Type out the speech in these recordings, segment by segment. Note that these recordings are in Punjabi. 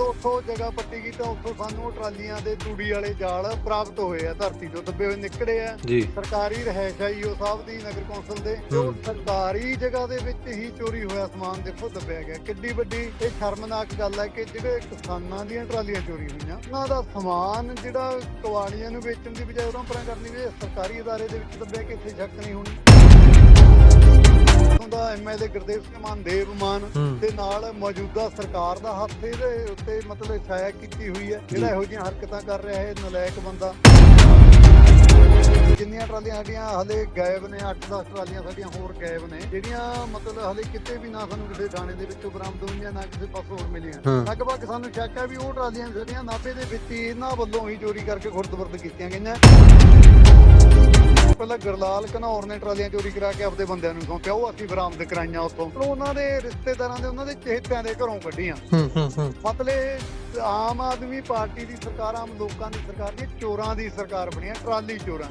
ਜਦੋਂ ਉੱਥੋਂ ਜਗ੍ਹਾ ਪੱਟੀ ਗਈ ਤਾਂ ਉੱਥੋਂ ਸਾਨੂੰ ਟਰਾਲੀਆਂ ਦੇ ਤੂੜੀ ਵਾਲੇ ਜਾਲ ਪ੍ਰਾਪਤ ਹੋਏ ਆ ਧਰਤੀ ਤੋਂ ਦੱਬੇ ਹੋਏ ਨਿਕੜੇ ਆ। ਸਰਕਾਰੀ ਰਹਿਸ਼ ਹੈ ਈਓ ਸਾਹਿਬ ਦੀ ਨਗਰ ਕੌਂਸਲ ਦੇ ਜੋ ਸਰਕਾਰੀ ਜਗ੍ਹਾ ਦੇ ਵਿੱਚ ਹੀ ਚੋਰੀ ਹੋਇਆ ਸਮਾਨ ਦੇਖੋ ਦੱਬਿਆ ਗਿਆ। ਕਿੱਡੀ ਵੱਡੀ ਇਹ ਸ਼ਰਮਨਾਕ ਗੱਲ ਹੈ ਕਿ ਜਿਹੜੇ ਕਿਸਾਨਾਂ ਦੀਆਂ ਟਰਾਲੀਆਂ ਚੋਰੀ ਹੋਈਆਂ ਉਹਨਾਂ ਦਾ ਸਮਾਨ ਜਿਹੜਾ ਕਵਾਲੀਆਂ ਨੂੰ ਵੇਚਣ ਦੀ ਬਜਾਏ ਉਹਨਾਂ ਪਰਾਂ ਕਰਨੀ ਵੀ ਸਰਕਾਰੀ ادارے ਦੇ ਵਿੱਚ ਦੱਬਿਆ ਕਿ ਇੱਥੇ ਸ਼ੱਕ ਨਹੀਂ ਹੋਣੀ। ਉਹਦਾ ਐਮਐਲਏ ਗੁਰਦੇਵ ਸਿੰਘ ਮਾਨ ਦੇਵ ਮਾਨ ਦੇ ਨਾਲ ਮੌਜੂਦਾ ਸਰਕਾਰ ਦਾ ਹੱਥ ਇਹਦੇ ਉੱਤੇ ਮਤਲਬ ਛਾਇਆ ਕੀਤੀ ਹੋਈ ਹੈ। ਜਿਹੜਾ ਇਹੋ ਜਿਹੀਆਂ ਹਰਕਤਾਂ ਕਰ ਰਿਹਾ ਹੈ ਨਲਾਇਕ ਬੰਦਾ। ਜਿੰਨੀਆਂ ਟਰਾਲੀਆਂ ਸਾਡੀਆਂ ਹਲੇ ਗਾਇਬ ਨੇ 8-10 ਟਰਾਲੀਆਂ ਸਾਡੀਆਂ ਹੋਰ ਗਾਇਬ ਨੇ ਜਿਹੜੀਆਂ ਮਤਲਬ ਹਲੇ ਕਿਤੇ ਵੀ ਨਾ ਸਾਨੂੰ ਕਿਸੇ ਥਾਣੇ ਦੇ ਵਿੱਚੋਂ ਬਰਾਮਦ ਹੋਈਆਂ ਨਾ ਕਿਸੇ ਪਾਸੋਂ ਹੋਰ ਮਿਲੀਆਂ। ਲਗਭਗ ਸਾਨੂੰ ਸ਼ੱਕ ਹੈ ਵੀ ਉਹ ਟਰਾਲੀਆਂ ਜਿਹੜੀਆਂ ਨਾਭੇ ਦੇ ਵਿੱਚ ਇਹਨਾਂ ਵੱਲੋਂ ਹੀ ਚੋਰੀ ਕਰਕੇ ਖੁਰਦਬਰਦ ਕੀਤੀਆਂ ਗਈਆਂ। ਗਰਲਾਲ ਘਨੌਰ ਨੇ ਟਰਾਲੀਆਂ ਚੋਰੀ ਕਰਾ ਕੇ ਆਪਦੇ ਬੰਦਿਆਂ ਨੂੰ ਸੌਂਪਿਆ। ਉਹ ਅਸੀਂ ਬਰਾਮਦ ਕਰਾਈਆਂ ਉੱਥੋਂ। ਉਹ ਉਹਨਾਂ ਦੇ ਰਿਸ਼ਤੇਦਾਰਾਂ ਦੇ ਉਹਨਾਂ ਦੇ ਚਹੇਤਿਆਂ ਦੇ ਘਰੋਂ ਕੱਢੀਆਂ। ਹੂੰ ਹੂੰ ਹੂੰ। ਮਤਲਬ ਆਮ ਆਦਮੀ ਪਾਰਟੀ ਦੀ ਸਰਕਾਰ ਆਮ ਲੋਕਾਂ ਦੀ ਸਰਕਾਰ ਦੀ ਚੋਰਾਂ ਦੀ ਸਰਕਾਰ ਬਣੀ ਹੈ ਟਰਾਲੀ ਚੋਰਾਂ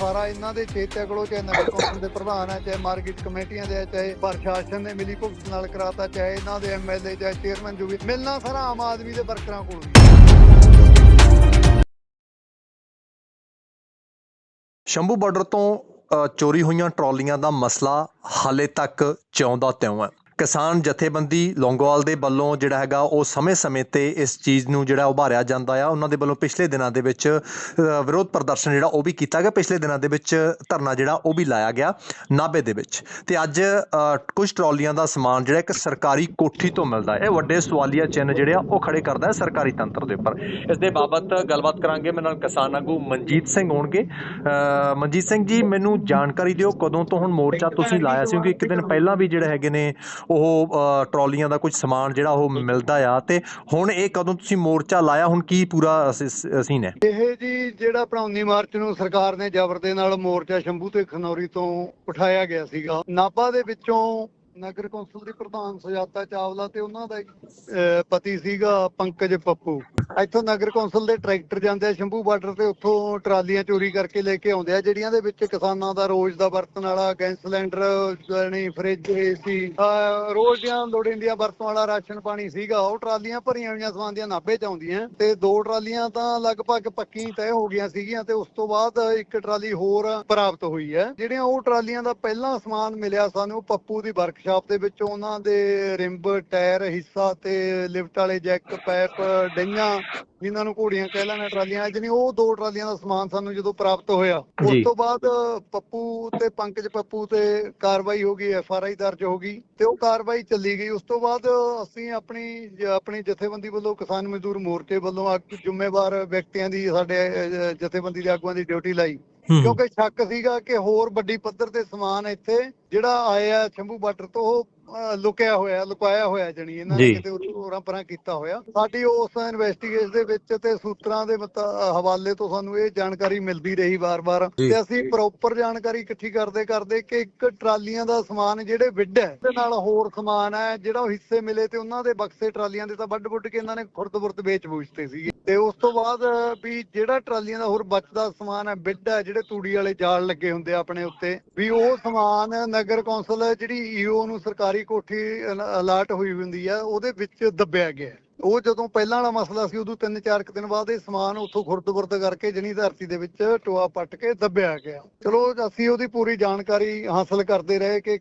ਸਾਰਾ ਇਹਨਾਂ ਦੇ ਚੇਤੇ ਕੋਲੋਂ ਚਾਹੇ ਨਗਰ ਕੌਂਸਲ ਦੇ ਪ੍ਰਧਾਨ ਹੈ ਚਾਹੇ ਮਾਰਕੀਟ ਕਮੇਟੀਆਂ ਦੇ ਚਾਹੇ ਪ੍ਰਸ਼ਾਸਨ ਨੇ ਮਿਲੀ ਭੁਗਤ ਨਾਲ ਕਰਾਤਾ ਚਾਹੇ ਇਹਨਾਂ ਦੇ ਐਮਐਲਏ ਚਾਹੇ ਚੇਅਰਮੈਨ ਜੋ ਵੀ। ਮਿਲਣਾ ਸਾਰਾ ਆਮ ਆਦਮੀ ਦੇ ਵਰਕਰਾਂ ਕੋਲ ਹੀ। ਸ਼ੰਭੂ ਬਾਰਡਰ ਤੋਂ ਚੋਰੀ ਹੋਈਆਂ ਟਰਾਲੀਆਂ ਦਾ ਮਸਲਾ ਹਾਲੇ ਤੱਕ ਜਿਉਂਦਾ ਤਿਉਂ ਹੈ। ਕਿਸਾਨ ਜਥੇਬੰਦੀ ਲੌਂਗੋਵਾਲ ਦੇ ਵੱਲੋਂ ਜਿਹੜਾ ਹੈਗਾ ਉਹ ਸਮੇਂ-ਸਮੇਂ ਤੇ ਇਸ ਚੀਜ਼ ਨੂੰ ਜਿਹੜਾ ਉਭਾਰਿਆ ਜਾਂਦਾ ਆ। ਉਹਨਾਂ ਦੇ ਵੱਲੋਂ ਪਿਛਲੇ ਦਿਨਾਂ ਦੇ ਵਿੱਚ ਵਿਰੋਧ ਪ੍ਰਦਰਸ਼ਨ ਜਿਹੜਾ ਉਹ ਵੀ ਕੀਤਾ ਗਿਆ। ਪਿਛਲੇ ਦਿਨਾਂ ਦੇ ਵਿੱਚ ਧਰਨਾ ਜਿਹੜਾ ਉਹ ਵੀ ਲਾਇਆ ਗਿਆ ਨਾਭੇ ਦੇ ਵਿੱਚ। ਤੇ ਅੱਜ ਕੁਝ ਟਰਾਲੀਆਂ ਦਾ ਸਮਾਨ ਜਿਹੜਾ ਇੱਕ ਸਰਕਾਰੀ ਕੋਠੀ ਤੋਂ ਮਿਲਦਾ ਹੈ। ਇਹ ਵੱਡੇ ਸਵਾਲੀਆ ਚਿੰਨ੍ਹ ਜਿਹੜੇ ਆ, ਉਹ ਖੜੇ ਕਰਦਾ ਹੈ ਸਰਕਾਰੀ ਤੰਤਰ ਦੇ ਉੱਪਰ। ਇਸ ਦੇ ਬਾਬਤ ਗੱਲਬਾਤ ਕਰਾਂਗੇ। ਮੇਰੇ ਨਾਲ ਕਿਸਾਨ ਆਗੂ ਮਨਜੀਤ ਸਿੰਘ ਹੋਣਗੇ। ਮਨਜੀਤ ਸਿੰਘ ਜੀ, ਮੈਨੂੰ ਜਾਣਕਾਰੀ ਦਿਓ ਕਦੋਂ ਤੋਂ ਹੁਣ ਮੋਰਚਾ ਤੁਸੀਂ ਲਾਇਆ ਸੀ? ਕਿਉਂਕਿ ਇੱਕ ਦਿਨ ਪਹਿਲਾਂ ਵੀ ਜਿਹੜੇ ਹੈਗੇ ਨੇ ਉਹ ਟਰਾਲੀਆਂ ਦਾ ਕੁਝ ਸਮਾਨ ਜਿਹੜਾ ਉਹ ਮਿਲਦਾ ਆ ਤੇ ਹੁਣ ਇਹ ਕਦੋਂ ਤੁਸੀਂ ਮੋਰਚਾ ਲਾਇਆ? ਹੁਣ ਕੀ ਪੂਰਾ ਸੀਨ ਹੈ? ਇਹ ਜੀ ਜਿਹੜਾ ਆਪਣਾ 19 ਮਾਰਚ ਨੂੰ ਸਰਕਾਰ ਨੇ ਜ਼ਬਰ ਦੇ ਨਾਲ ਮੋਰਚਾ ਸ਼ੰਭੂ ਤੇ ਖਨੌਰੀ ਤੋਂ ਉਠਾਇਆ ਗਿਆ ਸੀਗਾ। ਨਾਭਾ ਦੇ ਵਿੱਚੋਂ ਨਗਰ ਕੌਂਸਲ ਦੀ ਪ੍ਰਧਾਨ ਸੁਜਾਤਾ ਚਾਵਲਾ ਤੇ ਉਹਨਾਂ ਦਾ ਇੱਕ, ਅਹ, ਪਤੀ ਸੀਗਾ ਪੰਕਜ ਪੱਪੂ। ਇੱਥੋਂ ਨਗਰ ਕੌਂਸਲ ਦੇ ਟਰੈਕਟਰ ਜਾਂਦੇ ਆ ਸ਼ੰਭੂ ਬਾਰਡਰ ਤੇ ਉੱਥੋਂ ਟਰਾਲੀਆਂ ਚੋਰੀ ਕਰਕੇ ਲੈ ਕੇ ਆਉਂਦੇ ਆ ਜਿਹੜੀਆਂ ਦੇ ਵਿੱਚ ਕਿਸਾਨਾਂ ਦਾ ਰੋਜ਼ ਦਾ ਵਰਤਣ ਵਾਲਾ ਗੈਸ ਸਿਲੰਡਰ ਜਾਣੀ ਫ੍ਰਿਜ ਏਸੀ ਰੋਜ਼ ਦੀਆਂ ਲੋੜੀਂਦੀਆਂ ਵਰਤੋਂ ਵਾਲਾ ਰਾਸ਼ਨ ਪਾਣੀ ਸੀਗਾ ਉਹ ਟਰਾਲੀਆਂ ਭਰੀਆਂ ਹੋਈਆਂ ਸਮਾਨ ਦੀਆਂ ਨਾਭੇ ਚ ਆਉਂਦੀਆਂ। ਤੇ ਦੋ ਟਰਾਲੀਆਂ ਤਾਂ ਲਗਭਗ ਪੱਕੀ ਤੈਅ ਹੋ ਗਈਆਂ ਸੀਗੀਆਂ ਤੇ ਉਸ ਤੋਂ ਬਾਅਦ ਇੱਕ ਟਰਾਲੀ ਹੋਰ ਪ੍ਰਾਪਤ ਹੋਈ ਹੈ। ਜਿਹੜੀਆਂ ਉਹ ਟਰਾਲੀਆਂ ਦਾ ਪਹਿਲਾਂ ਸਮਾਨ ਮਿਲਿਆ ਸਾਨੂੰ ਪੱਪੂ ਦੀ ਵਰਕਸ਼ਾਪ ਦੇ ਵਿੱਚੋਂ ਉਹਨਾਂ ਦੇ ਰਿੰਬ ਟਾਇਰ ਹਿੱਸਾ ਤੇ ਲਿਫਟ ਵਾਲੇ ਜੈਕ ਪਾਈਪ ਡਈਆਂ ਜਿਨ੍ਹਾਂ ਨੂੰ ਘੋੜੀਆਂ ਕਹਿ ਲੈਣਾ ਟਰਾਲੀਆਂ ਜਿਹਨੇ ਉਹ ਦੋ ਟਰਾਲੀਆਂ ਦਾ ਸਮਾਨ ਸਾਨੂੰ ਜਦੋਂ ਪ੍ਰਾਪਤ ਹੋਇਆ। ਉਸ ਤੋਂ ਬਾਅਦ ਪੱਪੂ ਤੇ ਪੰਕਜ ਪੱਪੂ ਤੇ ਕਾਰਵਾਈ ਹੋ ਗਈ ਐਫ ਆਰ ਆਈ ਦਰਜ ਹੋ ਗਈ ਤੇ ਉਹ ਕਾਰਵਾਈ ਚੱਲੀ ਗਈ ਉਸ ਤੋਂ ਬਾਅਦ ਅਸੀਂ ਆਪਣੀ ਆਪਣੀ ਜਥੇਬੰਦੀ ਵੱਲੋਂ ਕਿਸਾਨ ਮਜ਼ਦੂਰ ਮੋਰਚੇ ਵੱਲੋਂ ਜ਼ਿੰਮੇਵਾਰ ਵਿਅਕਤੀਆਂ ਦੀ ਸਾਡੇ ਜਥੇਬੰਦੀ ਦੇ ਆਗੂਆਂ ਦੀ ਡਿਊਟੀ ਲਾਈ ਕਿਉਂਕਿ ਸ਼ੱਕ ਸੀਗਾ ਕਿ ਹੋਰ ਵੱਡੀ ਪੱਧਰ ਤੇ ਸਮਾਨ ਇੱਥੇ ਜਿਹੜਾ ਆਇਆ ਸ਼ੰਭੂ ਬਾਰਡਰ ਤੋਂ, ਉਹ ਲੁਕਿਆ ਹੋਇਆ ਲੁਕਾਇਆ ਹੋਇਆ ਜਣੀ ਇਹਨਾਂ ਨੇ ਜੀ। ਕਿਤੇ ਹੋਰਾਂ ਪਰਾਂ ਕੀਤਾ ਹੋਇਆ ਸਾਡੀ ਉਸ ਇਨਵੈਸਟੀਗੇਸ਼ਨ ਦੇ ਵਿੱਚ ਤੇ ਸੂਤਰਾਂ ਦੇ ਮਤਾ- ਹਵਾਲੇ ਤੋਂ ਸਾਨੂੰ ਇਹ ਜਾਣਕਾਰੀ ਮਿਲਦੀ ਰਹੀ ਵਾਰ-ਵਾਰ ਜੀ। ਤੇ ਅਸੀਂ ਪ੍ਰੋਪਰ ਜਾਣਕਾਰੀ ਇਕੱਠੀ ਕਰਦੇ ਕਰਦੇ ਕਿ ਇੱਕ ਟਰਾਲੀਆਂ ਦਾ ਸਮਾਨ ਜਿਹੜੇ ਵਿੱਢ ਹੈ ਤੇ ਨਾਲ ਹੋਰ ਸਮਾਨ ਹੈ ਜਿਹੜਾ ਉਹ ਹਿੱਸੇ ਮਿਲੇ ਤੇ ਉਹਨਾਂ ਦੇ ਬਕਸੇ ਟਰਾਲੀਆਂ ਦੇ ਤਾਂ ਵੱਡ-ਵੱਡ ਕੇ ਇਹਨਾਂ ਨੇ ਖੁਰਦ-ਬੁਰਦ ਵੇਚ ਬੂਝਤੇ ਸੀਗੇ ਤੇ ਉਸ ਤੋਂ ਬਾਅਦ ਵੀ ਜਿਹੜਾ ਟਰਾਲੀਆਂ ਦਾ ਹੋਰ ਬਚਦਾ ਸਮਾਨ ਹੈ ਵਿੱਢ ਹੈ ਜਿਹੜੇ ਤੂੜੀ ਵਾਲੇ ਜਾਲ ਲੱਗੇ ਹੁੰਦੇ ਆ ਆਪਣੇ ਉੱਤੇ ਵੀ ਉਹ ਸਮਾਨ ਨਗਰ ਕੌਂਸਲ ਜਿਹੜੀ ਈਓ ਨੂੰ ਸਰਕਾਰੀ ਕੋਠੀ ਅਲਾਟ ਹੋਈ ਹੁੰਦੀ ਆ ਉਹਦੇ ਵਿੱਚ ਦੱਬਿਆ ਗਿਆ। ਉਹ ਜਦੋਂ ਪਹਿਲਾਂ ਵਾਲਾ ਮਸਲਾ ਸੀ, ਉਦੋਂ ਤਿੰਨ ਚਾਰ ਕੁ ਦਿਨ ਬਾਅਦ ਇਹ ਸਮਾਨ ਉੱਥੋਂ ਖੁਰਦ-ਬੁਰਦ ਕਰਕੇ ਜਣੀ ਧਰਤੀ ਦੇ ਵਿੱਚ ਟੋਆ ਪੱਟ ਕੇ ਦੱਬਿਆ ਗਿਆ। ਚਲੋ, ਅਸੀਂ ਉਹਦੀ ਪੂਰੀ ਜਾਣਕਾਰੀ ਹਾਸਲ ਕਰਦੇ ਰਹੇ ਕਿ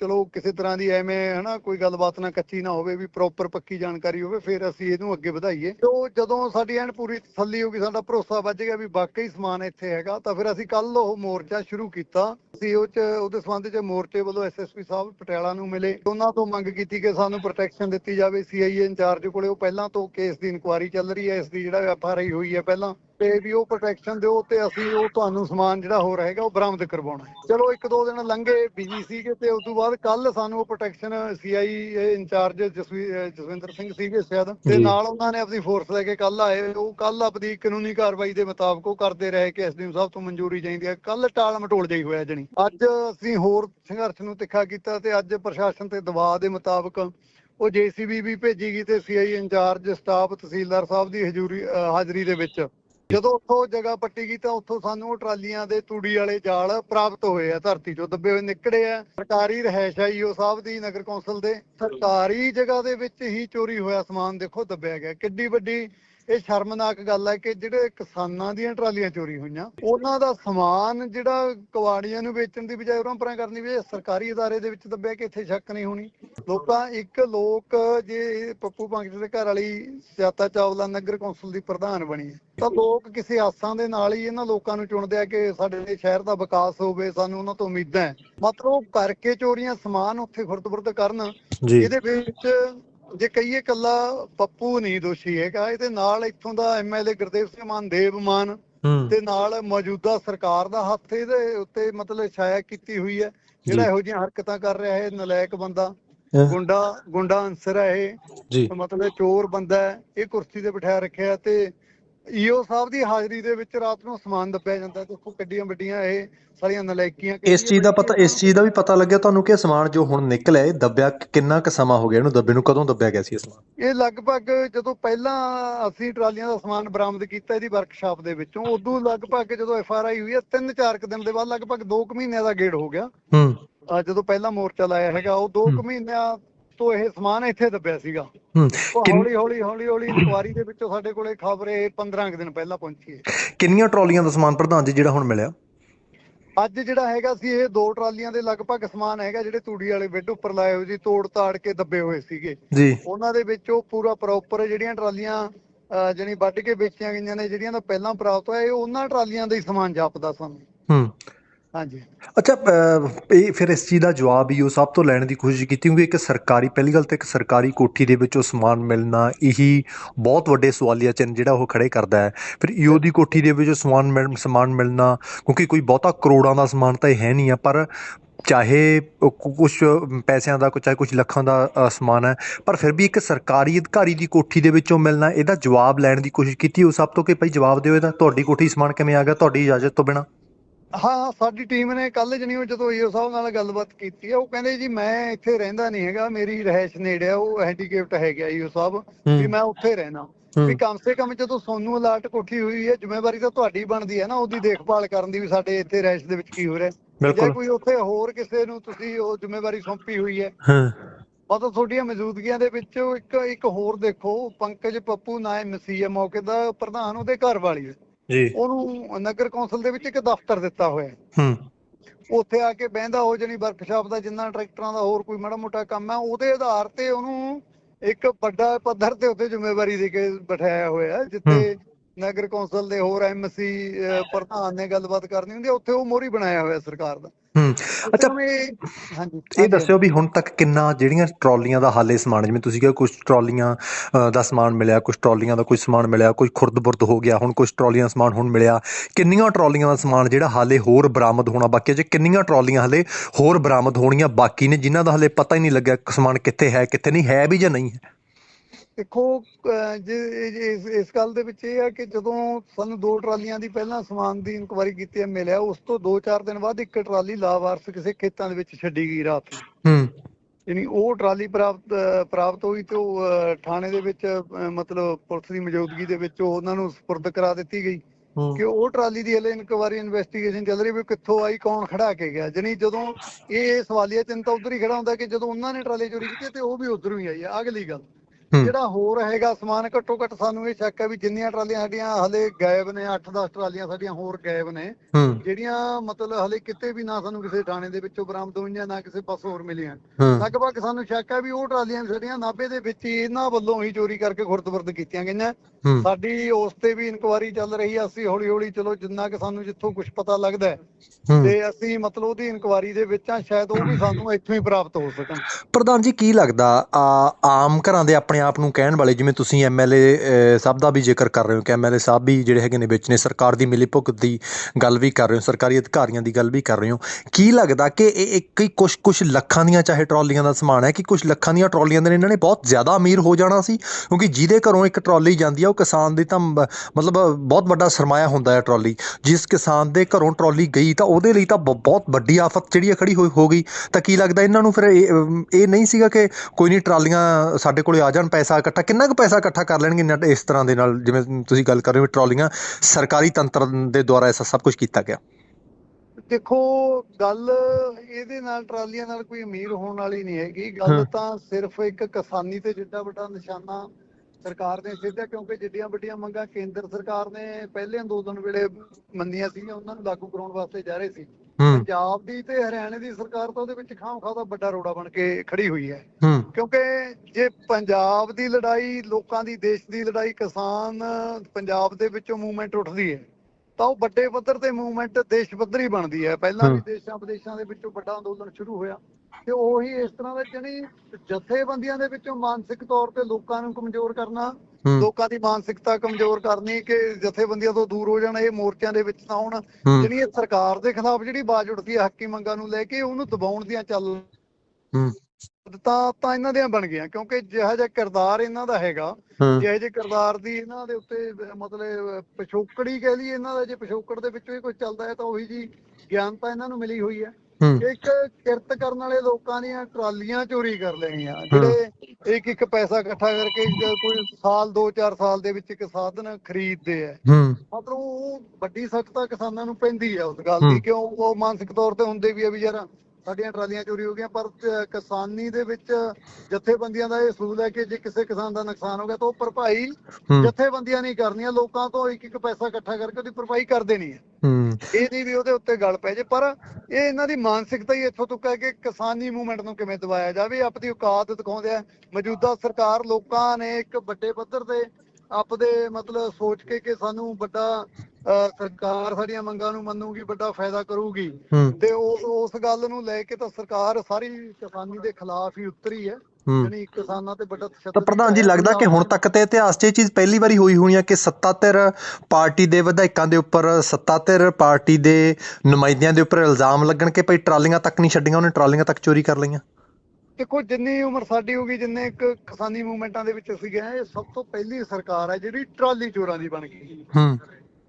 ਚਲੋ ਕਿਸੇ ਤਰ੍ਹਾਂ ਦੀ ਐਵੇਂ ਹਨਾ, ਕੋਈ ਗੱਲਬਾਤ ਨਾ ਕੱਚੀ ਨਾ ਹੋਵੇ, ਵੀ ਪ੍ਰੋਪਰ ਪੱਕੀ ਜਾਣਕਾਰੀ ਹੋਵੇ, ਫਿਰ ਅਸੀਂ ਇਹਨੂੰ ਅੱਗੇ ਵਧਾਈਏ। ਉਹ ਜਦੋਂ ਸਾਡੀ ਐਨ ਪੂਰੀ ਤਸੱਲੀ ਹੋ ਗਈ, ਸਾਡਾ ਭਰੋਸਾ ਵੱਜ ਗਿਆ ਵੀ ਵਾਕਈ ਸਮਾਨ ਇੱਥੇ ਹੈਗਾ, ਤਾਂ ਫਿਰ ਅਸੀਂ ਕੱਲ ਉਹ ਮੋਰਚਾ ਸ਼ੁਰੂ ਕੀਤਾ। ਅਸੀਂ ਉਹ ਚ, ਉਹਦੇ ਸੰਬੰਧ ਚ ਮੋਰਚੇ ਵੱਲੋਂ ਐਸਐਸਪੀ ਸਾਹਿਬ ਪਟਿਆਲਾ ਨੂੰ ਮਿਲੇ। ਉਹਨਾਂ ਤੋਂ ਮੰਗ ਕੀਤੀ ਕਿ ਸਾਨੂੰ ਪ੍ਰੋਟੈਕਸ਼ਨ ਦਿੱਤੀ ਜਾਵੇ ਸੀਆਈਏ ਇੰਚਾਰਜ ਕੋਲੇ। ਪਹਿਲਾਂ ਤੋਂ ਕੇਸ ਦੀ ਇਨਕੁਆਇਰੀ ਚੱਲ ਰਹੀ ਹੈ ਇਸ ਦੀ ਜਿਹੜਾ ਐਫਆਰਆਈ ਹੋਈ ਹੈ ਪਹਿਲਾਂ ਤੇ ਵੀ ਉਹ ਪ੍ਰੋਟੈਕਸ਼ਨ ਦਿਓ ਤੇ ਅਸੀਂ ਉਹ ਤੁਹਾਨੂੰ ਸਮਾਨ ਜਿਹੜਾ ਹੋ ਰਹੇਗਾ ਉਹ ਬਰਾਮਦ ਕਰਵਾਉਣਾ ਹੈ। ਚਲੋ ਇੱਕ ਦੋ ਦਿਨ ਲੰਘੇ ਬਿਜ਼ੀ ਸੀਗੇ ਤੇ ਉਸ ਤੋਂ ਬਾਅਦ ਕੱਲ ਸਾਨੂੰ ਉਹ protection CI incharge Jaswinder Singh ਸੀਗੇ ਸ਼ਾਇਦ ਤੇ। ਨਾਲ ਉਹਨਾਂ ਨੇ ਆਪਣੀ ਫੋਰਸ ਲੈ ਕੇ ਕੱਲ ਆਏ ਉਹ ਕੱਲ ਆਪਣੀ ਕਾਨੂੰਨੀ ਕਾਰਵਾਈ ਦੇ ਮੁਤਾਬਕ ਉਹ ਕਰਦੇ ਰਹੇ ਕਿ ਐਸਡੀਐਮ ਸਾਹਿਬ ਤੋਂ ਮਨਜ਼ੂਰੀ ਚਾਹੀਦੀ ਹੈ। ਕੱਲ ਟਾਲ ਮਟੋਲ ਜਾਈ ਹੋਇਆ ਜਣੀ। ਅੱਜ ਅਸੀਂ ਹੋਰ ਸੰਘਰਸ਼ ਨੂੰ ਤਿੱਖਾ ਕੀਤਾ ਤੇ ਅੱਜ ਪ੍ਰਸ਼ਾਸਨ ਤੇ ਦਬਾਅ ਦੇ ਮੁਤਾਬਕ ਉਹ ਜੀਸੀਬੀ ਵੀ ਭੇਜੀ ਗਈ ਤੇ ਸੀਆਈ ਇੰਚਾਰਜ ਸਟਾਫ ਤਹਿਸੀਲਦਾਰ ਸਾਹਿਬ ਦੀ ਹਜ਼ੂਰੀ ਹਾਜ਼ਰੀ ਦੇ ਵਿੱਚ। ਜਦੋਂ ਉੱਥੋਂ ਜਗ੍ਹਾ ਪੱਟੀ ਗਈ ਤਾਂ ਉੱਥੋਂ ਸਾਨੂੰ ਟਰਾਲੀਆਂ ਦੇ ਤੂੜੀ ਵਾਲੇ ਜਾਲ ਪ੍ਰਾਪਤ ਹੋਏ ਆ ਧਰਤੀ ਚੋਂ, ਦੱਬੇ ਹੋਏ ਨਿਕੜੇ ਆ। ਸਰਕਾਰੀ ਰਹਿਸ਼ ਆਈ ਈਓ ਸਾਹਿਬ ਦੀ, ਨਗਰ ਕੌਂਸਲ ਦੇ। ਸਰਕਾਰੀ ਜਗ੍ਹਾ ਦੇ ਵਿੱਚ ਹੀ ਚੋਰੀ ਹੋਇਆ ਸਮਾਨ ਦੇਖੋ, ਦੱਬਿਆ ਗਿਆ। ਕਿੱਡੀ ਵੱਡੀ ਇਹ ਸ਼ਰਮਨਾਕ ਗੱਲ ਹੈ ਕਿ ਜਿਹੜੇ ਕਿਸਾਨਾਂ ਦੀਆਂ ਟਰਾਲੀਆਂ ਚੋਰੀ ਹੋਈਆਂ ਉਹਨਾਂ ਦਾ ਸਮਾਨ ਜਿਹੜਾ ਕਵਾੜੀਆਂ ਨੂੰ ਵੇਚਣ ਦੀ ਬਜਾਏ ਉਹਨਾਂ ਪਰਾਂ ਕਰਨੀ ਵੀ ਸਰਕਾਰੀ ਅਦਾਰੇ ਦੇ ਵਿੱਚ ਦੱਬਿਆ ਕਿ ਇੱਥੇ ਸ਼ੱਕ ਨਹੀਂ ਹੋਣੀ। ਲੋਕਾਂ ਇੱਕ ਲੋਕ ਜੇ ਪੱਪੂ ਪੰਕਜ ਦੇ ਘਰ ਵਾਲੀ ਸਿਆਤਾ ਚਾਵਲਾ ਨਗਰ ਕੌਂਸਲ ਦੀ ਪ੍ਰਧਾਨ ਬਣੀ ਹੈ ਤਾਂ ਲੋਕ ਕਿਸੇ ਆਸਾਂ ਦੇ ਨਾਲ ਹੀ ਇਹਨਾਂ ਲੋਕਾਂ ਨੂੰ ਚੁਣਦੇ ਆ ਕਿ ਸਾਡੇ ਸ਼ਹਿਰ ਦਾ ਵਿਕਾਸ ਹੋਵੇ ਸਾਨੂੰ ਉਹਨਾਂ ਤੋਂ ਉਮੀਦਾਂ ਹੈ। ਮਤਲਬ ਕਰਕੇ ਚੋਰੀਆਂ ਸਮਾਨ ਉੱਥੇ ਖੁਰਦ-ਬੁਰਦ ਕਰਨ ਇਹਦੇ ਵਿੱਚ ਜੇ ਕਹੀਏ ਕੱਲਾ ਪੱਪੂ ਨਹੀਂ ਦੋਸ਼ੀ ਹੈਗਾ ਇਹਦੇ ਨਾਲ ਇੱਥੋਂ ਦਾ ਐਮਐਲਏ ਗੁਰਦੇਵ ਸਿੰਘ ਮਾਨ ਦੇਵ ਮਾਨ ਤੇ ਨਾਲ ਮੌਜੂਦਾ ਸਰਕਾਰ ਦਾ ਹੱਥ ਇਹਦੇ ਉੱਤੇ ਮਤਲਬ ਛਾਇਆ ਕੀਤੀ ਹੋਈ ਹੈ। ਜਿਹੜਾ। ਇਹੋ ਜਿਹੀਆਂ ਹਰਕਤਾਂ ਕਰ ਰਿਹਾ ਹੈ ਨਲਾਇਕ ਬੰਦਾ ਗੁੰਡਾ ਗੁੰਡਾ ਅੰਸਰ ਹੈ ਇਹ। ਜੀ। ਮਤਲਬ ਚੋਰ ਬੰਦਾ ਹੈ ਇਹ ਕੁਰਸੀ ਤੇ ਬਿਠਾਇਆ ਰੱਖਿਆ ਤੇ ਈਓ ਸਾਹਿਬ ਦੀ ਹਾਜ਼ਰੀ ਦੇ ਵਿੱਚ ਰਾਤ ਨੂੰ ਸਮਾਨ ਦੱਬਿਆ ਜਾਂਦਾ ਦੇਖੋ ਕਿੱਡੀਆਂ ਵੱਡੀਆਂ ਇਹ ਸਾਰੀਆਂ ਨਲਾਇਕੀਆਂ ਇਸ ਚੀਜ਼ ਦਾ ਪਤਾ ਇਸ ਚੀਜ਼ ਦਾ ਵੀ ਪਤਾ ਲੱਗਿਆ ਤੁਹਾਨੂੰ ਕਿ ਇਹ ਸਮਾਨ ਜੋ ਹੁਣ ਨਿਕਲਿਆ ਇਹ ਦੱਬਿਆ ਕਿੰਨਾ ਕੁ ਸਮਾਂ ਹੋ ਗਿਆ ਇਹਨੂੰ ਦੱਬੇ ਨੂੰ ਕਦੋਂ ਦੱਬਿਆ ਗਿਆ ਸੀ ਇਹ ਸਮਾਨ? ਇਹ ਲਗਭਗ ਜਦੋਂ ਪਹਿਲਾਂ ਅਸੀਂ ਟਰਾਲੀਆਂ ਦਾ ਸਮਾਨ ਬਰਾਮਦ ਕੀਤਾ ਇਹਦੀ ਵਰਕਸ਼ਾਪ ਦੇ ਵਿੱਚੋਂ ਉਦੋਂ ਲਗਭਗ ਜਦੋਂ ਐਫ ਆਰ ਆਈ ਹੋਈ ਹੈ 3-4 ਦਿਨ ਦੇ ਬਾਅਦ ਲਗਭਗ 2 ਮਹੀਨਿਆਂ ਦਾ ਗੇੜ ਹੋ ਗਿਆ। ਹੂੰ। ਜਦੋਂ ਪਹਿਲਾ ਮੋਰਚਾ ਲਾਇਆ ਹੈਗਾ ਉਹ 2 ਹੂੰ। ਮਹੀਨਿਆਂ ਤੋਂ ਇਹ ਸਮਾਨ ਇੱਥੇ ਦੱਬਿਆ ਸੀਗਾ। ਹੌਲੀ ਹੌਲੀ ਹੌਲੀ ਹੌਲੀ ਇਨਕੁਆਰੀ ਦੇ ਵਿੱਚੋਂ ਸਾਡੇ ਕੋਲੇ ਖਬਰ ਇਹ 15 ਕੁ ਦਿਨ ਪਹਿਲਾਂ ਪਹੁੰਚੀ ਹੈ। ਕਿੰਨੀਆਂ ਟਰਾਲੀਆਂ ਦਾ ਸਮਾਨ ਪ੍ਰਧਾਨ ਜੀ ਜਿਹੜਾ ਹੁਣ ਮਿਲਿਆ? ਅੱਜ ਜਿਹੜਾ ਹੈਗਾ ਸੀ ਇਹ ਦੋ ਟਰਾਲੀਆਂ ਦੇ ਲਗਭਗ ਸਮਾਨ ਹੈਗਾ ਜਿਹੜੇ ਤੂੜੀ ਵਾਲੇ ਬੈੱਡ ਉੱਪਰ ਲਾਏ ਹੋਏ ਸੀ ਤੋੜ ਤਾੜ ਕੇ ਦੱਬੇ ਹੋਏ ਸੀਗੇ। ਜੀ। ਉਹਨਾਂ ਦੇ ਵਿੱਚ ਉਹ ਪੂਰਾ ਪ੍ਰੋਪਰ ਜਿਹੜੀਆਂ ਟਰਾਲੀਆਂ ਜਿਹੜੀ ਵੱਢ ਕੇ ਵੇਚੀਆਂ ਗਈਆਂ ਨੇ ਜਿਹੜੀਆਂ ਦਾ ਪਹਿਲਾਂ ਪ੍ਰਾਪਤ ਹੋਇਆ ਇਹ ਉਹਨਾਂ ਟਰਾਲੀਆਂ ਦਾ ਹੀ ਸਮਾਨ ਜਾਪਦਾ ਸਾਨੂੰ। ਹੂੰ। ਹਾਂਜੀ। ਅੱਛਾ ਇਹ ਫਿਰ ਇਸ ਚੀਜ਼ ਦਾ ਜਵਾਬ ਹੀ ਉਹ ਸਭ ਤੋਂ ਲੈਣ ਦੀ ਕੋਸ਼ਿਸ਼ ਕੀਤੀ ਕਿਉਂਕਿ ਇੱਕ ਸਰਕਾਰੀ, ਪਹਿਲੀ ਗੱਲ ਤਾਂ ਇੱਕ ਸਰਕਾਰੀ ਕੋਠੀ ਦੇ ਵਿੱਚੋਂ ਸਮਾਨ ਮਿਲਣਾ ਇਹੀ ਬਹੁਤ ਵੱਡੇ ਸਵਾਲੀਆ ਚਿੰਨ੍ਹ ਜਿਹੜਾ ਉਹ ਖੜੇ ਕਰਦਾ ਹੈ। ਫਿਰ ਈਓ ਦੀ ਕੋਠੀ ਦੇ ਵਿੱਚ ਸਮਾਨ ਸਮਾਨ ਮਿਲਣਾ, ਕਿਉਂਕਿ ਕੋਈ ਬਹੁਤਾ ਕਰੋੜਾਂ ਦਾ ਸਮਾਨ ਤਾਂ ਇਹ ਹੈ ਨਹੀਂ ਆ, ਪਰ ਚਾਹੇ ਕੁਝ ਪੈਸਿਆਂ ਦਾ, ਚਾਹੇ ਕੁਝ ਲੱਖਾਂ ਦਾ ਸਮਾਨ ਹੈ, ਪਰ ਫਿਰ ਵੀ ਇੱਕ ਸਰਕਾਰੀ ਅਧਿਕਾਰੀ ਦੀ ਕੋਠੀ ਦੇ ਵਿੱਚੋਂ ਮਿਲਣਾ, ਇਹਦਾ ਜਵਾਬ ਲੈਣ ਦੀ ਕੋਸ਼ਿਸ਼ ਕੀਤੀ ਉਹ ਸਭ ਤੋਂ ਕਿ ਭਾਈ ਜਵਾਬ ਦਿਓ ਇਹਦਾ, ਤੁਹਾਡੀ ਕੋਠੀ ਸਮਾਨ ਕਿਵੇਂ ਆ ਗਿਆ, ਤੁਹਾਡੀ ਇਜਾਜ਼ਤ ਤੋਂ ਬਿਨਾ। ਹਾਂ ਸਾਡੀ ਟੀਮ ਨੇ ਕੱਲ ਜਣੀ ਜਦੋਂ ਈਓ ਸਾਹਿਬ ਨਾਲ ਗੱਲਬਾਤ ਕੀਤੀ ਆ ਉਹ ਕਹਿੰਦੇ ਜੀ ਮੈਂ ਇੱਥੇ ਰਹਿੰਦਾ ਨਹੀਂ ਹੈਗਾ ਮੇਰੀ ਰਹਿਸ਼ ਨੇੜੇ ਆ ਉਹ ਹੈਂਡੀਕੈਪਟ ਹੈਗਾ ਈਓ ਸਾਹਿਬ ਕਿ ਮੈਂ ਉੱਥੇ ਰਹਿਣਾ। ਵੀ ਕਮ ਸੇ ਕਮ ਜਦੋਂ ਸੋਨੂੰ ਅਲਰਟ ਕੋਠੀ ਹੋਈ ਹੈ ਜ਼ਿੰਮੇਵਾਰੀ ਤਾਂ ਤੁਹਾਡੀ ਬਣਦੀ ਹੈ ਨਾ ਉਹਦੀ ਦੇਖਭਾਲ ਕਰਨ ਦੀ ਵੀ ਸਾਡੇ ਇੱਥੇ ਰਹਿਸ਼ ਦੇ ਵਿੱਚ ਕੀ ਹੋ ਰਿਹਾ। ਜੇ ਕੋਈ ਉੱਥੇ ਹੋਰ ਕਿਸੇ ਨੂੰ ਤੁਸੀਂ ਉਹ ਜ਼ਿੰਮੇਵਾਰੀ ਸੌਂਪੀ ਹੋਈ ਹੈ ਮਤਲਬ ਤੁਹਾਡੀਆਂ ਮੌਜੂਦਗੀਆਂ ਦੇ ਵਿੱਚ ਇੱਕ ਇੱਕ ਹੋਰ ਦੇਖੋ ਪੰਕਜ ਪੱਪੂ ਨਾਇਮ ਸੀ ਮੌਕੇ ਦਾ ਪ੍ਰਧਾਨ ਉਹਦੇ ਘਰ ਵਾਲੀ ਜੀ। ਉਹਨੂੰ ਨਗਰ ਕੌਂਸਲ ਦੇ ਵਿੱਚ ਇੱਕ ਦਫ਼ਤਰ ਦਿੱਤਾ ਹੋਇਆ। ਹੈ। ਹੂੰ ਉੱਥੇ ਆ ਕੇ ਬਹਿੰਦਾ ਉਹ ਜਣੀ ਵਰਕਸ਼ਾਪ ਦਾ ਜਿੰਨਾ ਟਰੈਕਟਰਾਂ ਦਾ ਹੋਰ ਕੋਈ ਮਾੜਾ ਮੋਟਾ ਕੰਮ ਹੈ ਉਹਦੇ ਆਧਾਰ ਤੇ ਉਹਨੂੰ ਇੱਕ ਵੱਡਾ ਪੱਧਰ ਤੇ ਉੱਤੇ ਜ਼ਿੰਮੇਵਾਰੀ ਦੇ ਕੇ ਬਿਠਾਇਆ ਹੋਇਆ ਹੈ, ਜਿੱਥੇ ਨਗਰ ਕੌਂਸਲ ਦੇ ਹੋਰ ਐਮਸੀ ਪ੍ਰਧਾਨ ਨੇ ਗੱਲਬਾਤ ਕਰਨੀ ਹੁੰਦੀ ਹੈ ਉੱਥੇ ਉਹ ਮੋਰੀ ਬਣਾਇਆ ਹੋਇਆ ਸਰਕਾਰ ਦਾ। ਹੂੰ। ਅੱਛਾ ਹਾਂਜੀ ਇਹ ਦੱਸਿਓ ਵੀ ਹੁਣ ਤੱਕ ਕਿੰਨਾ ਜਿਹੜੀਆਂ ਟਰਾਲੀਆਂ ਦਾ ਹਾਲੇ ਸਮਾਨ ਜਿਵੇਂ ਤੁਸੀਂ ਕਿਹਾ ਕੁਝ ਟਰਾਲੀਆਂ ਦਾ ਸਮਾਨ ਮਿਲਿਆ ਕੁਝ ਟਰਾਲੀਆਂ ਦਾ ਕੁਝ ਸਮਾਨ ਮਿਲਿਆ ਕੁਝ ਖੁਰਦ-ਬੁਰਦ ਹੋ ਗਿਆ ਹੁਣ ਕੁਝ ਟਰਾਲੀਆਂ ਦਾ ਸਮਾਨ ਹੁਣ ਮਿਲਿਆ। ਕਿੰਨੀਆਂ ਟਰਾਲੀਆਂ ਦਾ ਸਮਾਨ ਜਿਹੜਾ ਹਾਲੇ ਹੋਰ ਬਰਾਮਦ ਹੋਣਾ ਬਾਕੀ ਹੈ? ਜੇ ਕਿੰਨੀਆਂ ਟਰਾਲੀਆਂ ਹਾਲੇ ਹੋਰ ਬਰਾਮਦ ਹੋਣੀਆਂ ਬਾਕੀ ਨੇ ਜਿਨ੍ਹਾਂ ਦਾ ਹਾਲੇ ਪਤਾ ਹੀ ਨਹੀਂ ਲੱਗਿਆ ਸਮਾਨ ਕਿੱਥੇ ਹੈ ਕਿੱਥੇ ਨਹੀਂ ਹੈ ਵੀ ਜਾਂ ਨਹੀਂ ਹੈ? ਦੇਖੋ ਇਸ ਗੱਲ ਦੇ ਵਿੱਚ ਇਹ ਹੈ ਕਿ ਜਦੋਂ ਸਾਨੂੰ ਦੋ ਟਰਾਲੀਆਂ ਦੀ ਪਹਿਲਾਂ ਸਮਾਨ ਦੀ ਇਨਕੁਆਇਰੀ ਕੀਤੀ ਹੈ ਮਿਲਿਆ ਉਸ ਤੋਂ 2-4 ਦਿਨ ਬਾਅਦ ਇੱਕ ਟਰਾਲੀ ਲਾਵਾਰਸ ਕਿਸੇ ਖੇਤਾਂ ਦੇ ਵਿੱਚ ਛੱਡੀ ਗਈ ਰਾਤ ਨੂੰ। ਹੂੰ। ਯਾਨੀ ਉਹ ਟਰਾਲੀ ਪ੍ਰਾਪਤ ਪ੍ਰਾਪਤ ਹੋਈ ਤੇ ਉਹ ਥਾਣੇ ਦੇ ਵਿੱਚ ਮਤਲਬ ਪੁਲਿਸ ਦੀ ਮੌਜੂਦਗੀ ਦੇ ਵਿੱਚ ਉਹ ਉਹਨਾਂ ਨੂੰ ਸਪੁਰਦ ਕਰਾ ਦਿੱਤੀ ਗਈ ਕਿ ਉਹ ਟਰਾਲੀ ਦੀ ਹਲੇ ਇਨਕੁਆਇਰੀ ਇਨਵੈਸਟੀਗੇਸ਼ਨ ਚੱਲ ਰਹੀ ਵੀ ਕਿੱਥੋਂ ਆਈ ਕੌਣ ਖੜਾ ਕੇ ਗਿਆ ਜਣੀ ਜਦੋਂ ਇਹ ਸਵਾਲੀਆ ਚਿੰਤਾ ਉਧਰ ਹੀ ਖੜਾ ਹੁੰਦਾ ਕਿ ਜਦੋਂ ਉਹਨਾਂ ਨੇ ਟਰਾਲੀ ਚੋਰੀ ਕੀਤੀ ਤੇ ਉਹ ਵੀ ਉਧਰੋਂ ਹੀ ਆਈ ਆ ਅਗਲੀ ਗੱਲ। ਜਿਹੜਾ ਹੋਰ ਹੈਗਾ ਸਮਾਨ ਘੱਟੋ ਘੱਟ ਸਾਨੂੰ ਇਹ ਸ਼ੱਕ ਹੈ ਵੀ ਜਿੰਨੀਆਂ ਟਰਾਲੀਆਂ ਸਾਡੀਆਂ ਹਲੇ ਗਾਇਬ ਨੇ 8-10 ਟਰਾਲੀਆਂ ਸਾਡੀਆਂ ਹੋਰ ਗਾਇਬ ਨੇ ਜਿਹੜੀਆਂ ਮਤਲਬ ਹਲੇ ਕਿਤੇ ਵੀ ਨਾ ਸਾਨੂੰ ਕਿਸੇ ਥਾਣੇ ਦੇ ਵਿੱਚੋਂ ਬਰਾਮਦ ਹੋਈਆਂ ਨਾ ਕਿਸੇ ਪਾਸੋਂ ਹੋਰ ਮਿਲੀਆਂ। ਲਗਭਗ ਸਾਨੂੰ ਸ਼ੱਕ ਹੈ ਵੀ ਉਹ ਟਰਾਲੀਆਂ ਸਾਡੀਆਂ ਨਾਭੇ ਦੇ ਵਿੱਚ ਹੀ ਇਹਨਾਂ ਵੱਲੋਂ ਹੀ ਚੋਰੀ ਕਰਕੇ ਖੁਰਦਬਰਦ ਕੀਤੀਆਂ ਗਈਆਂ। ਸਾਡੀ ਉਸ ਤੇ ਵੀ ਇਨਕੁਆਇਰੀ ਚੱਲ ਰਹੀ ਹੈ ਅਸੀਂ ਹੌਲੀ ਹੌਲੀ ਚਲੋ ਜਿੰਨਾ ਕਿ ਸਾਨੂੰ ਜਿੱਥੋਂ ਕੁਝ ਪਤਾ ਲੱਗਦਾ ਤੇ ਅਸੀਂ ਮਤਲਬ ਉਹਦੀ ਇਨਕੁਆਇਰੀ ਦੇ ਵਿੱਚ ਆ ਸ਼ਾਇਦ ਉਹ ਵੀ ਸਾਨੂੰ ਇੱਥੋਂ ਹੀ ਪ੍ਰਾਪਤ ਹੋ ਸਕਣ। ਪ੍ਰਧਾਨ ਜੀ ਕੀ ਲੱਗਦਾ ਆ, ਆਮ ਘਰਾਂ ਦੇ ਆਪਣੇ ਆਪ ਨੂੰ ਕਹਿਣ ਵਾਲੇ, ਜਿਵੇਂ ਤੁਸੀਂ ਐਮਐਲਏ ਸਾਹਿਬ ਦਾ ਵੀ ਜ਼ਿਕਰ ਕਰ ਰਹੇ ਹੋ ਕਿ ਐਮਐਲਏ ਸਾਹਿਬ ਵੀ ਜਿਹੜੇ ਹੈਗੇ ਨੇ ਵਿੱਚ ਨੇ, ਸਰਕਾਰ ਦੀ ਮਿਲੀਭੁਗਤ ਦੀ ਗੱਲ ਵੀ ਕਰ ਰਹੇ ਹੋ, ਸਰਕਾਰੀ ਅਧਿਕਾਰੀਆਂ ਦੀ ਗੱਲ ਵੀ ਕਰ ਰਹੇ ਹੋ। ਕੀ ਲੱਗਦਾ ਕਿ ਇਹ ਇੱਕ ਹੀ ਕੁਝ ਕੁਝ ਲੱਖਾਂ ਦੀਆਂ, ਚਾਹੇ ਟਰਾਲੀਆਂ ਦਾ ਸਮਾਨ ਹੈ, ਕਿ ਕੁਝ ਲੱਖਾਂ ਦੀਆਂ ਟਰਾਲੀਆਂ ਦੇ ਨੇ, ਇਹਨਾਂ ਨੇ ਬਹੁਤ ਜ਼ਿਆਦਾ ਅਮੀਰ ਹੋ ਜਾਣਾ ਸੀ? ਕਿਉਂਕਿ ਜਿਹਦੇ ਘਰੋਂ ਇੱਕ ਟਰਾਲੀ ਜਾਂਦੀ ਆ, ਉਹ ਕਿਸਾਨ ਦੀ ਤਾਂ ਬ- ਮਤਲਬ ਬਹੁਤ ਵੱਡਾ ਸਰਮਾਇਆ ਹੁੰਦਾ ਹੈ ਟਰਾਲੀ। ਜਿਸ ਕਿਸਾਨ ਦੇ ਘਰੋਂ ਟਰਾਲੀ ਗਈ ਤਾਂ ਉਹਦੇ ਲਈ ਤਾਂ ਬ- ਬਹੁਤ ਵੱਡੀ ਆਫਤ ਜਿਹੜੀ ਆ ਖੜੀ ਹੋ ਗਈ। ਤਾਂ ਕੀ ਲੱਗਦਾ ਇਹਨਾਂ ਨੂੰ ਫਿਰ ਇਹ ਇਹ ਨਹੀਂ ਸੀਗਾ ਕਿ ਕੋਈ ਨਹੀਂ ਟਰਾਲੀਆਂ ਸਾਡੇ ਕੋਲੇ ਆ ਜਾਣ ਕਰਨ ਪੈਸਾ ਇਕੱਠਾ ਕਿੰਨਾ ਕੁ ਪੈਸਾ ਇਕੱਠਾ ਕਰ ਲੈਣਗੇ ਇਸ ਤਰ੍ਹਾਂ ਦੇ ਨਾਲ? ਜਿਵੇਂ ਤੁਸੀਂ ਗੱਲ ਕਰ ਰਹੇ ਹੋ ਟਰਾਲੀਆਂ ਸਰਕਾਰੀ ਤੰਤਰ ਦੇ ਦੁਆਰਾ ਐਸਾ ਸਭ ਕੁਝ ਕੀਤਾ ਗਿਆ। ਦੇਖੋ ਗੱਲ ਇਹਦੇ ਨਾਲ ਟਰਾਲੀਆਂ ਨਾਲ ਕੋਈ ਅਮੀਰ ਹੋਣ ਵਾਲੀ ਨਹੀਂ ਹੈਗੀ। ਗੱਲ। ਤਾਂ ਸਿਰਫ ਇੱਕ ਕਿਸਾਨੀ ਤੇ ਜਿੱਡਾ ਵੱਡਾ ਨਿਸ਼ਾਨਾ ਸਰਕਾਰ ਨੇ ਸਿੱਧਾ ਕਿਉਂਕਿ ਜਿੱਡੀਆਂ ਵੱਡੀਆਂ ਮੰਗਾਂ ਕੇਂਦਰ ਸਰਕਾਰ ਨੇ ਪਹਿਲੇ ਅੰਦੋਲਨ ਵੇਲੇ ਮੰਨੀਆਂ ਸੀਗੀਆਂ ਉਹਨਾਂ ਨੂੰ ਲਾਗੂ ਕਰਾਉਣ ਵਾਸਤੇ ਜਾ ਰਹੇ ਸੀ। ਪੰਜਾਬ ਦੀ ਤੇ ਹਰਿਆਣੇ ਦੀ ਸਰਕਾਰ ਤਾਂ ਉਹਦੇ ਵਿੱਚ ਖਾਮ ਦਾ ਵੱਡਾ ਰੋੜਾ ਬਣ ਕੇ ਖੜੀ ਹੋਈ ਹੈ। ਕਿਉਂਕਿ ਜੇ ਪੰਜਾਬ ਦੀ ਲੜਾਈ ਲੋਕਾਂ ਦੀ ਦੇਸ਼ ਦੀ ਲੜਾਈ ਕਿਸਾਨ ਪੰਜਾਬ ਦੇ ਵਿੱਚੋਂ ਮੂਵਮੈਂਟ ਉੱਠਦੀ ਹੈ ਤਾਂ ਉਹ ਵੱਡੇ ਪੱਧਰ ਤੇ ਮੂਵਮੈਂਟ ਦੇਸ਼ ਪੱਧਰੀ ਬਣਦੀ ਹੈ। ਪਹਿਲਾਂ ਵੀ। ਦੇਸ਼ਾਂ ਵਿਦੇਸ਼ਾਂ ਦੇ ਵਿੱਚੋਂ ਵੱਡਾ ਅੰਦੋਲਨ ਸ਼ੁਰੂ ਹੋਇਆ। ਤੇ ਉਹੀ ਇਸ ਤਰ੍ਹਾਂ ਦਾ ਜਣੀ ਜਥੇਬੰਦੀਆਂ ਦੇ ਵਿੱਚੋਂ ਮਾਨਸਿਕ ਤੌਰ ਤੇ ਲੋਕਾਂ ਨੂੰ ਕਮਜ਼ੋਰ ਕਰਨਾ ਲੋਕਾਂ ਦੀ ਮਾਨਸਿਕਤਾ ਕਮਜ਼ੋਰ ਕਰਨੀ ਕਿ ਜਥੇਬੰਦੀਆਂ ਤੋਂ ਦੂਰ ਹੋ ਜਾਣਾ ਇਹ ਮੋਰਚਿਆਂ ਦੇ ਵਿੱਚ ਨਾ ਆਉਣ ਹੂੰ। ਜਿਹੜੀ ਇਹ ਸਰਕਾਰ ਦੇ ਖਿਲਾਫ ਜਿਹੜੀ ਬਾਜ਼ ਉੱਠਦੀ ਹੈ ਹੱਕੀ ਮੰਗਾਂ ਨੂੰ ਲੈ ਕੇ ਉਹਨੂੰ ਦਬਾਉਣ ਦੀਆਂ ਚੱਲ ਤਾਂ ਤਾਂ ਇਹਨਾਂ ਦੀਆਂ ਬਣ ਗਈਆਂ ਕਿਉਂਕਿ ਜਿਹੜਾ ਜਿਹਾ ਕਿਰਦਾਰ ਇਹਨਾਂ ਦਾ ਹੈਗਾ ਜਿਹੇ ਜਿਹੇ ਕਿਰਦਾਰ ਦੀ ਇਹਨਾਂ ਦੇ ਉੱਤੇ ਮਤਲਬ ਪਿਛੋਕੜੀ ਕਹਿ ਲਈਏ ਇਹਨਾਂ ਦਾ ਜੇ ਪਿਛੋਕੜ ਦੇ ਵਿੱਚੋਂ ਹੀ ਕੁਝ ਚੱਲਦਾ ਹੈ ਤਾਂ ਉਹੀ ਜੀ ਗਿਆਨਤਾ ਇਹਨਾਂ ਨੂੰ ਮਿਲੀ ਹੋਈ ਹੂੰ। ਇੱਕ ਕਿਰਤ ਕਰਨ ਵਾਲੇ ਲੋਕਾਂ ਦੀਆਂ ਟਰਾਲੀਆਂ ਚੋਰੀ ਕਰ ਲੈਣੀਆਂ। ਜਿਹੜੇ ਇੱਕ ਇੱਕ ਪੈਸਾ ਇਕੱਠਾ ਕਰਕੇ ਕੋਈ ਸਾਲ 2-4 ਸਾਲ ਦੇ ਵਿੱਚ ਇੱਕ ਸਾਧਨ ਖਰੀਦਦੇ ਆ। ਮਤਲਬ ਉਹ ਵੱਡੀ ਸੱਟ ਤਾਂ ਕਿਸਾਨਾਂ ਨੂੰ ਪੈਂਦੀ ਹੈ ਉਸ ਗੱਲ। ਦੀ ਕਿਉਂ? ਉਹ ਮਾਨਸਿਕ ਤੌਰ ਤੇ ਹੁੰਦੇ ਵੀ ਆ ਵੀ ਯਾਰ ਸਾਡੀਆਂ ਟਰਾਲੀਆਂ ਚੋਰੀ ਹੋ ਗਈਆਂ ਪਰ ਕਿਸਾਨੀ ਦੇ ਵਿੱਚ ਜਥੇਬੰਦੀਆਂ ਦਾ ਇਹ ਅਸੂਲ ਹੈ ਕਿ ਜੇ ਕਿਸੇ ਕਿਸਾਨ ਦਾ ਨੁਕਸਾਨ ਹੋ ਗਿਆ ਤਾਂ ਉਹ ਭਰਪਾਈ ਜਥੇਬੰਦੀਆਂ ਨਹੀਂ ਕਰਨੀਆਂ ਲੋਕਾਂ ਤੋਂ ਇੱਕ ਇੱਕ ਪੈਸਾ ਇਕੱਠਾ ਕਰਕੇ ਉਹਦੀ ਭਰਪਾਈ ਕਰ ਦੇਣੀ ਹੈ। ਇਹ ਨਹੀਂ ਵੀ ਉਹਦੇ ਉੱਤੇ ਗੱਲ ਪੈ ਜੇ ਪਰ ਇਹ ਇਹਨਾਂ ਦੀ ਮਾਨਸਿਕਤਾ ਹੀ ਇੱਥੋਂ ਤੱਕ ਹੈ ਕਿ ਕਿਸਾਨੀ ਮੂਵਮੈਂਟ ਨੂੰ ਕਿਵੇਂ ਦਬਾਇਆ ਜਾਵੇ ਆਪਣੀ ਔਕਾਤ ਦਿਖਾਉਂਦੇ ਆ। ਮੌਜੂਦਾ ਸਰਕਾਰ ਲੋਕਾਂ ਨੇ ਇੱਕ ਵੱਡੇ ਪੱਧਰ ਤੇ ਆਪਦੇ ਮਤਲਬ ਸੋਚ ਕੇ ਕਿ ਸਾਨੂੰ ਵੱਡਾ ਸਰਕਾਰ ਸਾਡੀਆਂ ਮੰਗਾਂ ਨੂੰ ਮੰਨੂਗੀ ਵੱਡਾ ਫਾਇਦਾ ਕਰੂਗੀ। ਤੇ ਉਸ ਗੱਲ ਨੂੰ ਲੈ ਕੇ ਤਾਂ ਸਰਕਾਰ ਸਾਰੀ ਕਿਸਾਨੀ ਦੇ ਖਿਲਾਫ ਹੀ ਉਤਰੀ ਹੈ। ਯਾਨੀ ਕਿਸਾਨਾਂ ਤੇ ਵੱਡਾ ਤਸ਼ੱਦਦ ਤਾਂ ਪ੍ਰਧਾਨ ਜੀ ਲੱਗਦਾ ਕਿ ਹੁਣ ਤੱਕ ਤੇ ਇਤਿਹਾਸ 'ਚ ਇਹ ਚੀਜ਼ ਪਹਿਲੀ ਵਾਰੀ ਹੋਈ ਹੋਣੀ ਹੈ ਕਿ ਸੱਤਾਧਿਰ ਪਾਰਟੀ ਦੇ ਵਿਧਾਇਕਾਂ ਦੇ ਉੱਪਰ ਸੱਤਾਧਿਰ ਪਾਰਟੀ ਦੇ ਨੁਮਾਇੰਦਿਆਂ ਦੇ ਉੱਪਰ ਇਲਜ਼ਾਮ ਲੱਗਣ ਕਿ ਭਈ ਟਰਾਲੀਆਂ ਤੱਕ ਨਹੀਂ ਛੱਡੀਆਂ ਉਹਨੇ ਟਰਾਲੀਆਂ ਤੱਕ ਚੋਰੀ ਕਰ ਲਈਆਂ। ਦੇਖੋ ਜਿੰਨੀ ਉਮਰ ਸਾਡੀ ਹੋ ਗਈ ਜਿੰਨੇ ਇੱਕ ਕਿਸਾਨੀ ਮੂਵਮੈਂਟਾਂ ਦੇ ਵਿੱਚ ਅਸੀਂ ਗਏ ਇਹ ਸਭ ਤੋਂ ਪਹਿਲੀ ਸਰਕਾਰ ਹੈ ਜਿਹੜੀ ਟਰਾਲੀ ਚੋਰਾਂ ਦੀ ਬਣ ਗਈ। ਹੂੰ।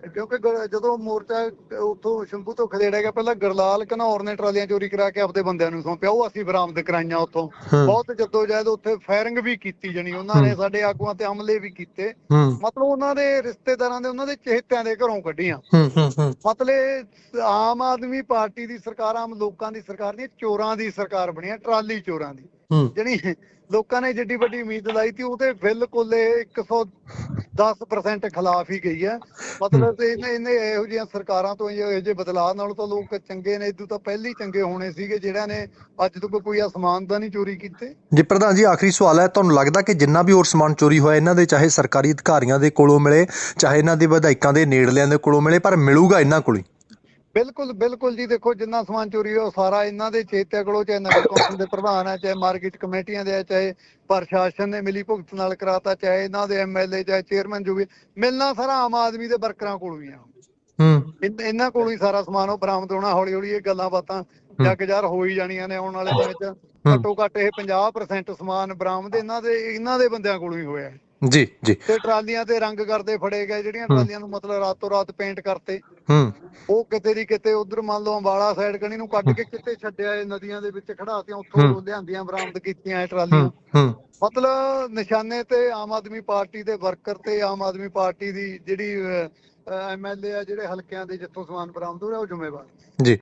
ਕਿਉਂਕਿ ਗ- ਜਦੋਂ ਮੋਰਚਾ ਉੱਥੋਂ ਸ਼ੰਭੂ ਤੋਂ ਖਦੇੜਿਆ ਗਿਆ ਪਹਿਲਾਂ ਗਰਲਾਲ ਘਨੌਰ ਨੇ ਟਰਾਲੀਆਂ ਚੋਰੀ ਕਰਾ ਕੇ ਆਪਦੇ ਬੰਦਿਆਂ ਨੂੰ ਸੌਂਪਿਆ ਉਹ ਅਸੀਂ ਬਰਾਮਦ ਕਰਾਈਆਂ ਉੱਥੋਂ। ਹੂੰ। ਬਹੁਤ ਜਦੋਜਹਿਦ ਉੱਥੇ ਫਾਇਰਿੰਗ ਵੀ ਕੀਤੀ ਜਣੀ ਉਹਨਾਂ ਨੇ ਹੂੰ। ਸਾਡੇ ਆਗੂਆਂ ਤੇ ਹਮਲੇ ਵੀ ਕੀਤੇ। ਹੂੰ। ਮਤਲਬ ਉਹਨਾਂ ਦੇ ਰਿਸ਼ਤੇਦਾਰਾਂ ਦੇ ਉਹਨਾਂ ਦੇ ਚਹੇਤਿਆਂ ਦੇ ਘਰੋਂ ਕੱਢੀਆਂ। ਹੂੰ ਹੂੰ ਹੂੰ। ਮਤਲਬ ਆਮ ਆਦਮੀ ਪਾਰਟੀ ਦੀ ਸਰਕਾਰ ਆਮ ਲੋਕਾਂ ਦੀ ਸਰਕਾਰ ਨਹੀਂ ਚੋਰਾਂ ਦੀ ਸਰਕਾਰ ਬਣੀ ਹੈ ਟਰਾਲੀ ਚੋਰਾਂ ਦੀ। ਹੂੰ। ਜਿਹੜੀ ਲੋਕਾਂ ਨੇ ਜਿੱਡੀ ਵੱਡੀ ਉਮੀਦ ਲਾਈ ਸੀ ਉਹਦੇ ਬਿਲਕੁਲ ਇਹ 110% ਖਿਲਾਫ ਹੀ ਗਈ ਹੈ। ਮਤਲਬ ਇਹਨੇ ਇਹਨੇ ਇਹੋ ਜਿਹੀਆਂ ਸਰਕਾਰਾਂ ਤੋਂ ਇਹੋ ਜਿਹੇ ਬਦਲਾਅ ਨਾਲ ਤਾਂ ਲੋਕ ਚੰਗੇ ਨੇ, ਇਦੋਂ ਤਾਂ ਪਹਿਲੇ ਹੀ ਚੰਗੇ ਹੋਣੇ ਸੀਗੇ ਜਿਹੜਾ ਨੇ ਅੱਜ ਤੱਕ ਕੋਈ ਅਸਮਾਨ ਦਾ ਨਹੀਂ ਚੋਰੀ ਕੀਤੇ। ਜੀ, ਪ੍ਰਧਾਨ ਜੀ, ਆਖਰੀ ਸਵਾਲ ਹੈ, ਤੁਹਾਨੂੰ ਲੱਗਦਾ ਕਿ ਜਿੰਨਾ ਵੀ ਹੋਰ ਸਮਾਨ ਚੋਰੀ ਹੋਇਆ, ਇਹਨਾਂ ਦੇ ਚਾਹੇ ਸਰਕਾਰੀ ਅਧਿਕਾਰੀਆਂ ਦੇ ਕੋਲੋਂ ਮਿਲੇ, ਚਾਹੇ ਇਹਨਾਂ ਦੇ ਵਿਧਾਇਕਾਂ ਦੇ ਨੇੜਲਿਆਂ ਦੇ ਕੋਲੋਂ ਮਿਲੇ, ਪਰ ਮਿਲੂਗਾ ਇਹਨਾਂ ਕੋਲ ਹੀ? ਬਿਲਕੁਲ ਬਿਲਕੁਲ ਜੀ ਦੇਖੋ ਜਿੰਨਾ ਸਮਾਨ ਚੋਰੀ ਹੋਇਆ ਸਾਰਾ ਇਹਨਾਂ ਦੇ ਚੇਤਿਆਂ ਕੋਲੋਂ ਚਾਹੇ ਨਗਰ ਕੌਂਸਲ ਦੇ ਪ੍ਰਧਾਨ ਹੈ ਚਾਹੇ ਮਾਰਕੀਟ ਕਮੇਟੀਆਂ ਦੇ ਹੈ ਚਾਹੇ ਪ੍ਰਸ਼ਾਸਨ ਨੇ ਮਿਲੀ ਭੁਗਤ ਨਾਲ ਕਰਾਤਾ ਚਾਹੇ ਇਹਨਾਂ ਦੇ ਐਮਐਲਏ ਚਾਹੇ ਚੇਅਰਮੈਨ ਜੋ ਵੀ ਮਿਲਣਾ ਸਾਰਾ ਆਮ ਆਦਮੀ ਦੇ ਵਰਕਰਾਂ ਕੋਲੋਂ ਹੀ ਆ। ਹੂੰ। ਇਹਨਾਂ ਕੋਲੋਂ ਹੀ ਸਾਰਾ ਸਮਾਨ ਉਹ ਬਰਾਮਦ ਹੋਣਾ ਹੌਲੀ ਹੌਲੀ ਇਹ ਗੱਲਾਂ ਬਾਤਾਂ ਜੱਗ ਜਾਰ ਹੋ ਹੀ ਜਾਣੀਆਂ ਨੇ ਆਉਣ ਵਾਲੇ ਦਿਨ ਚ। ਘੱਟੋ ਘੱਟ ਇਹ 50% ਸਮਾਨ ਬਰਾਮਦ ਇਹਨਾਂ ਦੇ ਇਹਨਾਂ ਦੇ ਬੰਦਿਆਂ ਕੋਲੋਂ ਹੀ ਹੋਇਆ। ਜੀ ਜੀ। ਤੇ ਟਰਾਲੀਆਂ ਤੇ ਰੰਗ ਕਰਦੇ ਫੜੇ ਗਏ ਜਿਹੜੀਆਂ ਟਰਾਲੀਆਂ ਨੂੰ ਮਤਲਬ ਰਾਤੋਂ ਰਾਤ ਪੇਂਟ ਕਰਤੇ। ਹੂੰ। ਉਹ ਕਿਤੇ ਦੀ ਕਿਤੇ ਉਧਰ ਮੰਨ ਲਓ ਅੰਬਾਲਾ ਸਾਈਡ ਕਣੀ ਨੂੰ ਕੱਢ ਕੇ ਕਿਤੇ ਛੱਡਿਆ ਇਹ ਨਦੀਆਂ ਦੇ ਵਿੱਚ ਖੜਾਤੀਆਂ ਉੱਥੋਂ। ਲਿਆਂਦੀਆਂ ਬਰਾਮਦ ਕੀਤੀਆਂ ਇਹ ਟਰਾਲੀਆਂ। ਹੂੰ ਮਤਲਬ ਨਿਸ਼ਾਨੇ ਤੇ ਆਮ ਆਦਮੀ ਪਾਰਟੀ ਦੇ ਵਰਕਰ ਤੇ ਆਮ ਆਦਮੀ ਪਾਰਟੀ ਦੀ ਜਿਹੜੀ ਐਮਐਲਏ ਆ ਜਿਹੜੇ ਹਲਕਿਆਂ ਦੇ ਜਿੱਥੋਂ ਸਮਾਨ ਬਰਾਮਦ ਹੋ ਰਿਹਾ ਉਹ ਜ਼ਿੰਮੇਵਾਰ। ਜੀ।